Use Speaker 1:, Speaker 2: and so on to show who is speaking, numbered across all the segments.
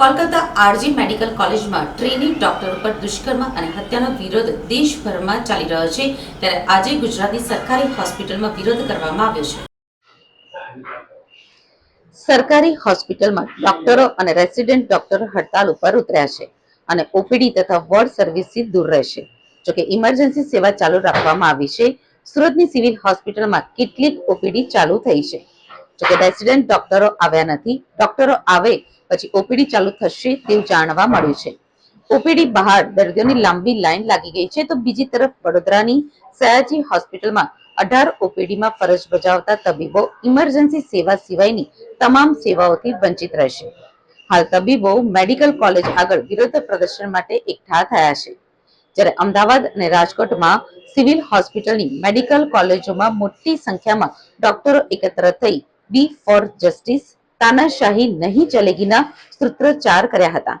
Speaker 1: Kolkata RG medical કોલેજમાં training doctor ઉપર દુષ્કર્મ અને હત્યાનો વિરોધ દેશભરમાં ચાલી રહ્યો છે, ત્યારે આજે ગુજરાતની સરકારી હોસ્પિટલમાં વિરોધ કરવામાં આવ્યો છે. સરકારી હોસ્પિટલમાં ડોક્ટરો અને રેસિડેન્ટ ડોક્ટરો હડતાલ ઉપર ઉતર્યા છે અને ઓપીડી તથા વોર્ડ સર્વિસથી દૂર રહેશે. જોકે ઇમરજન્સી સેવા ચાલુ રાખવામાં આવી છે. સુરતની સિવિલ હોસ્પિટલમાં કેટલીક ઓપીડી ચાલુ થઈ છે. જોકે રેસિડેન્ટ ડોક્ટરો આવ્યા નથી ડોક્ટરો આવે પછી ઓપીડી ચાલુ થશે તેવું જાણવા મળ્યું છે. ઓપીડી બહાર દર્દીઓની લાંબી લાઈન લાગી ગઈ છે તો બીજી તરફ વડોદરાની સયાજી હોસ્પિટલમાં અઢાર ઓપીડીમાં ફરજ બજાવતા તબીબો ઇમરજન્સી સેવા સિવાયની તમામ સેવાઓથી વંચિત રહેશે. હાલ તબીબો મેડિકલ કોલેજ આગળ વિરોધ પ્રદર્શન માટે એકઠા થયા છે. જ્યારે અમદાવાદ અને રાજકોટમાં સિવિલ હોસ્પિટલની મેડિકલ કોલેજોમાં મોટી સંખ્યામાં ડોક્ટરો એકત્ર થઈ વી ફોર જસ્ટિસ. તાનાશાહી નહીં ચલેગીના સૂત્રોચ્ચાર કર્યા હતા.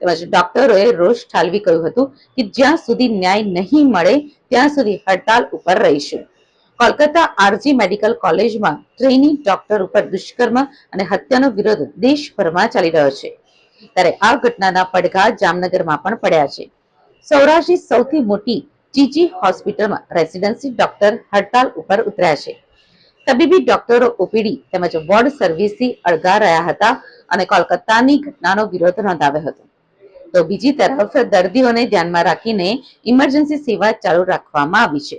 Speaker 1: તેમજ ડોક્ટરોએ રોષ ઠાલવી કહ્યું હતું કે જ્યાં સુધી ન્યાય નહીં મળે, ત્યાં સુધી હડતાલ ઉપર રહીશું. કોલકાતા આરજી મેડિકલ કોલેજમાં ટ્રેની ડોક્ટર ઉપર દુષ્કર્મ અને હત્યાનો વિરોધ દેશભરમાં ચાલી રહ્યો છે. ત્યારે આ ઘટનાના પડઘા જામનગરમાં પણ પડ્યા છે. સૌરાષ્ટ્રની સૌથી મોટી જીજી હોસ્પિટલમાં રેસિડેન્સી ડોક્ટર હડતાલ ઉપર ઉતર્યા છે. તબીબી ડોક્ટરો ઓપીડી તેમજ વોર્ડ સર્વિસથી અળગા રહ્યા હતા અને કોલકાતાની ઘટનાનો વિરોધ નોંધાવ્યો હતો. તો બીજી તરફ દર્દીઓને ધ્યાનમાં રાખીને ઇમરજન્સી સેવા ચાલુ રાખવામાં આવી છે.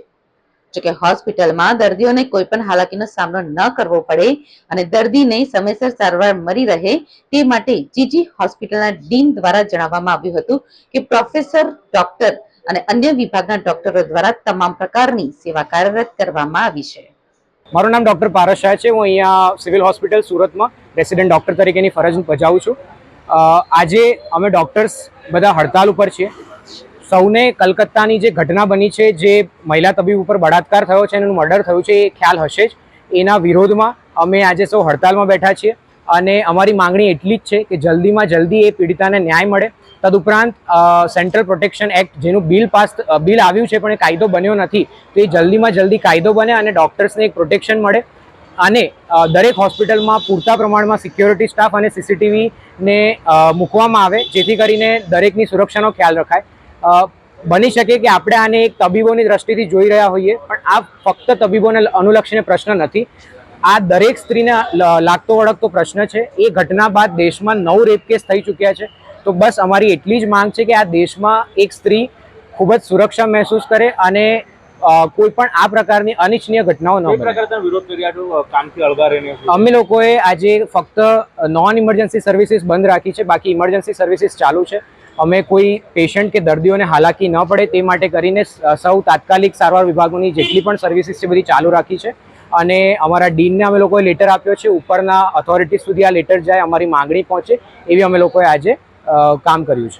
Speaker 1: જોકે હોસ્પિટલમાં દર્દીઓને કોઈ પણ હાલાકીનો સામનો ન કરવો પડે અને દર્દીને સમયસર સારવાર મળી રહે તે માટે જીજી હોસ્પિટલના ડીન દ્વારા જણાવવામાં આવ્યું હતું કે પ્રોફેસર, ડોક્ટર અને અન્ય વિભાગના ડોક્ટરો દ્વારા તમામ પ્રકારની સેવા કાર્યરત કરવામાં આવી છે.
Speaker 2: મારું નામ ડૉક્ટર પારસ શાહ છે. હું અહીંયા સિવિલ હોસ્પિટલ સુરતમાં રેસિડેન્ટ ડૉક્ટર તરીકેની ફરજ બજાવું છું. આજે અમે ડૉક્ટર્સ બધા હડતાલ ઉપર છીએ. સૌને કલકત્તાની જે ઘટના બની છે, જે મહિલા તબીબ ઉપર બળાત્કાર થયો છે, એનું મર્ડર થયું છે, એ ખ્યાલ હશે જ. એના વિરોધમાં અમે આજે સૌ હડતાલમાં બેઠા છીએ. અને અમારી માંગણી એટલી જ છે કે જલ્દીમાં જલ્દી એ પીડિતાને ન્યાય મળે. તદુપરાંત સેન્ટ્રલ પ્રોટેક્શન એક્ટ જેનું બિલ પાસ બિલ આવ્યું છે, પણ એ કાયદો બન્યો નથી, તો એ જલ્દીમાં જલ્દી કાયદો બને અને ડૉક્ટર્સને એક પ્રોટેક્શન મળે અને દરેક હોસ્પિટલમાં પૂરતા પ્રમાણમાં સિક્યોરિટી સ્ટાફ અને સીસીટીવીને મૂકવામાં આવે, જેથી કરીને દરેકની સુરક્ષાનો ખ્યાલ રખાય. બની શકે કે આપણે આને એક તબીબોની દ્રષ્ટિથી જોઈ રહ્યા હોઈએ, પણ આ ફક્ત તબીબોને અનુલક્ષીને પ્રશ્ન નથી. આ દરેક સ્ત્રીને લાગતો વળગતો પ્રશ્ન છે. એ ઘટના બાદ દેશમાં નવ રેપ કેસ થઈ ચૂક્યા છે. તો બસ અમારી એટલી જ માંગ છે કે આ દેશમાં એક સ્ત્રી ખૂબ જ સુરક્ષા મહેસૂસ કરે અને કોઈ પણ આ પ્રકારની અનિચ્છનીય ઘટનાઓ ન બને. અમે લોકોએ આજે ફક્ત નોન ઇમરજન્સી સર્વિસીસ બંધ રાખી છે બાકી ઇમરજન્સી સર્વિસીસ ચાલુ છે. અમે કોઈ પેશન્ટ કે દર્દીઓને હાલાકી ન પડે તે માટે કરીને સૌ તાત્કાલિક સારવાર વિભાગોની જેટલી પણ સર્વિસીસ છે બધી ચાલુ રાખી છે. અને અમારા ડીનને અમે લોકોએ લેટર આપ્યો છે ઉપરના ઓથોરિટી સુધી આ લેટર જાય અમારી માંગણી પહોંચે એવી અમે લોકોએ આજે કામ કર્યું છે.